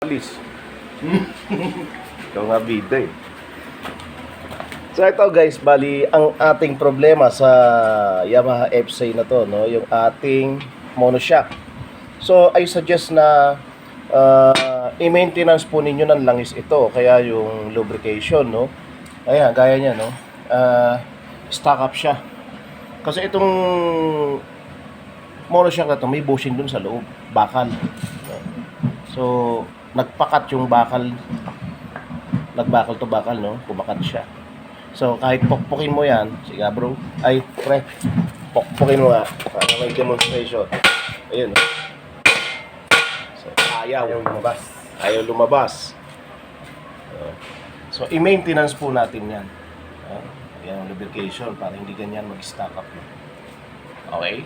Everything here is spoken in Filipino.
Alis. Ikaw nga bida eh. So ito guys, bali ang ating problema sa Yamaha FC na to, no, yung ating monoshock. So I suggest na uh, i-maintenance po ninyo ng langis ito, kaya yung lubrication, no. Ayan, gaya niya, no. Uh, stock up siya. Kasi itong monoshock na to, may bushing dun sa loob, bakal. So, nagpakat yung bakal. Nagbakal to bakal, no? Kumakat siya. So, kahit pokpokin mo yan, sige bro, ay, pre, pokpokin mo nga, para may demonstration. Ayun. So, ayaw. Ayaw lumabas. Ayaw lumabas. So, i-maintenance po natin yan. Uh, yan ang lubrication para hindi ganyan mag-stack up. Okay?